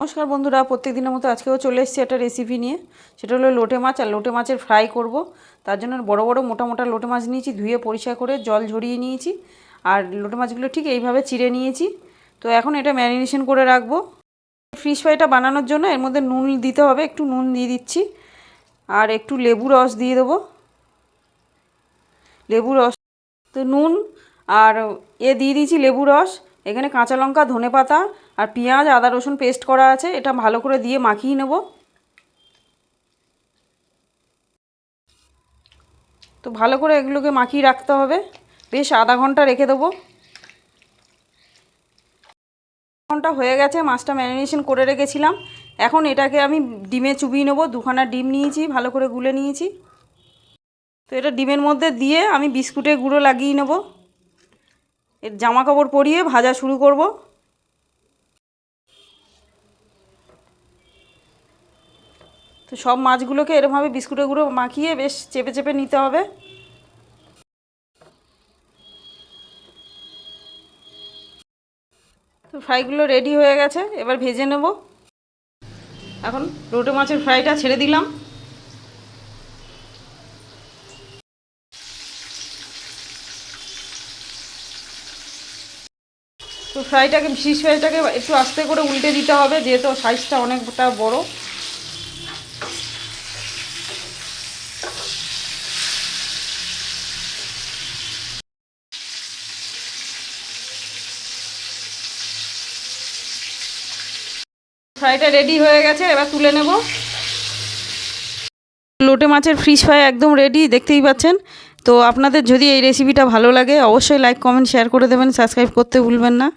নমস্কার বন্ধুরা প্রত্যেক দিনের মতো আজকেও চলে এসেছি একটা রেসিপি নিয়ে। সেটা হলো লোটে মাছ, আর লোটে মাছের ফ্রাই করব। তার জন্য বড় বড় মোটা মোটা লোটে মাছ নিয়েছি, ধুয়ে পরিষ্কার করে জল ঝরিয়ে নিয়েছি। আর লোটে মাছগুলো ঠিক এইভাবে চিড়ে নিয়েছি। তো এখন এটা ম্যারিনেশন করে রাখব। ফিশ ফ্রাইটা বানানোর জন্য এর মধ্যে নুন দিতে হবে, একটু নুন দিয়ে দিচ্ছি। আর একটু লেবু রস দিয়ে দেবো। লেবু রস, তো নুন আর এ দিয়ে দিয়েছি লেবু রস। এখানে কাঁচা লঙ্কা, ধনে পাতা আর পেঁয়াজ, আদা, রসুন পেস্ট করা আছে। এটা ভালো করে দিয়ে মাখিয়ে নেব। তো ভালো করে এগুলোকে মাখিয়ে রাখতে হবে। বেশ আধা ঘণ্টা রেখে দেবো। ঘণ্টা হয়ে গেছে, মাছটা ম্যারিনেশন করে রেখেছিলাম। এখন এটাকে আমি ডিমে চুবিয়ে নেব। দুখানা ডিম নিয়েছি, ভালো করে গুলে নিয়েছি। তো এটা ডিমের মধ্যে দিয়ে আমি বিস্কুটের গুঁড়ো লাগিয়ে নেব। এর জামা কাপড় পরিয়ে ভাজা শুরু করব। তো সব মাছগুলোকে এরমভাবে বিস্কুটের গুঁড়ো মাখিয়ে বেশ চেপে চেপে নিতে হবে। তো ফ্রাইগুলো রেডি হয়ে গেছে, এবার ভেজে নেব। এখন রোটে মাছের ফ্রাইটা ছেড়ে দিলাম। তো ফ্রাইটাকে ফিশ ফ্রাইটাকে একটু আস্তে করে উল্টে দিতে হবে, যেহেতু সাইজটা অনেকটা বড়। ফ্রাইটা রেডি হয়ে গেছে, এবার তুলে নেব। লোটে মাছের ফিশ ফ্রাই একদম রেডি, দেখতেই পাচ্ছেন। তো আপনাদের যদি এই রেসিপিটা ভালো লাগে, অবশ্যই লাইক, কমেন্ট, শেয়ার করে দেবেন, সাবস্ক্রাইব করতে ভুলবেন না।